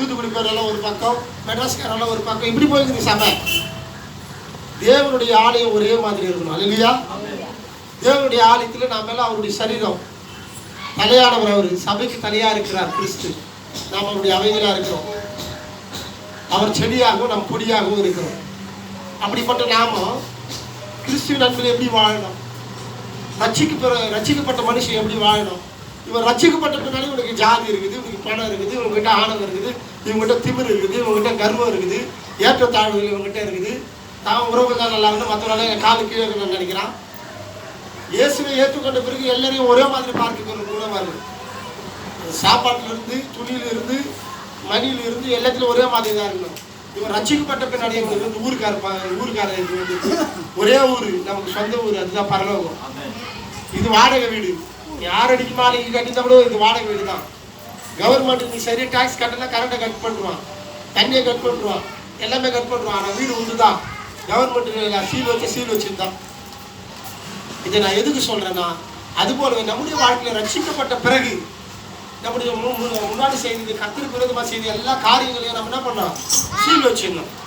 தூத்துக்குடி பேரெல்லாம் ஒரு பக்கம் மெட்ராஸ்காரெல்லாம் ஒரு பக்கம் இப்படி போயிருக்குது சபை. தேவனுடைய ஆலயம் ஒரே மாதிரி இருக்கணும் இல்லையா தேவனுடைய ஆலயத்தில் நாம எல்லாம் அவருடைய சரீரம். தலையானவர் அவர். சபைக்கு தலையா இருக்கிறார் கிறிஸ்து. நாம் அவருடைய அவைகளாக இருக்கிறோம். அவர் செடியாகவும் நம் கொடியாகவும் இருக்கிறோம். அப்படிப்பட்ட நாம கிறிஸ்துவின் அன்பில் எப்படி வாழணும்? ரச்சிக்கு ரட்சிக்கப்பட்ட மனுஷன் எப்படி வாழணும்? இவன் ரட்சிக்கப்பட்ட பின்னாடி இவனுக்கு ஜாதி இருக்குது இவனுக்கு பணம் இருக்குது இவங்ககிட்ட ஆனந்தம் இருக்குது இவங்ககிட்ட திமிர் இருக்குது இவங்ககிட்ட கர்வம் இருக்குது ஏற்றத்தாழ்வுகள் இவங்ககிட்ட இருக்குது. தான் உறவு தான் நல்லா இருந்து மற்றவனால என் காலு கீழே இருக்கணும்னு நினைக்கிறான். இயேசுவை ஏற்றுக்கொண்ட பிறகு எல்லாரையும் ஒரே மாதிரி பார்க்க குணமாக இருக்குது சாப்பாட்டுல இருந்து துணியில இருந்து மணியில இருந்து எல்லாத்துலயும் ஒரே மாதிரி தான் இருக்கணும் இவன் ரசிக்கப்பட்ட பின்னாடி எங்களுக்கு வந்து ஊருக்கார ஊருக்கார ஒரே ஊர் நமக்கு சொந்த ஊர் அதுதான் பரலோகம். இது வாடகை வீடு. யார் அடிக்கு மாளிகை கட்டியிருந்தா கூட இது வாடகை வீடு தான் கவர்மெண்ட் நீ சரி டேக்ஸ் கட்டல கரண்ட்டை கட் பண்ணுவான் தண்ணியை கட் பண்ணுவான் எல்லாமே கட் பண்ணுவான் ஆனால் வீடு உண்டு தான் கவர்மெண்ட் சீல் வச்சு சீல் வச்சுருந்தான். இதை நான் எதுக்கு சொல்கிறேன்னா அது போலவே நம்முடைய வாழ்க்கையில் ரட்சிக்கப்பட்ட பிறகு நம்முடைய மு- முன்னாடி செய்தது கத்திரி விரோதமாக செய்த எல்லா காரியங்களையும் நம்ம என்ன பண்ணோம் சீல் வச்சிடணும்.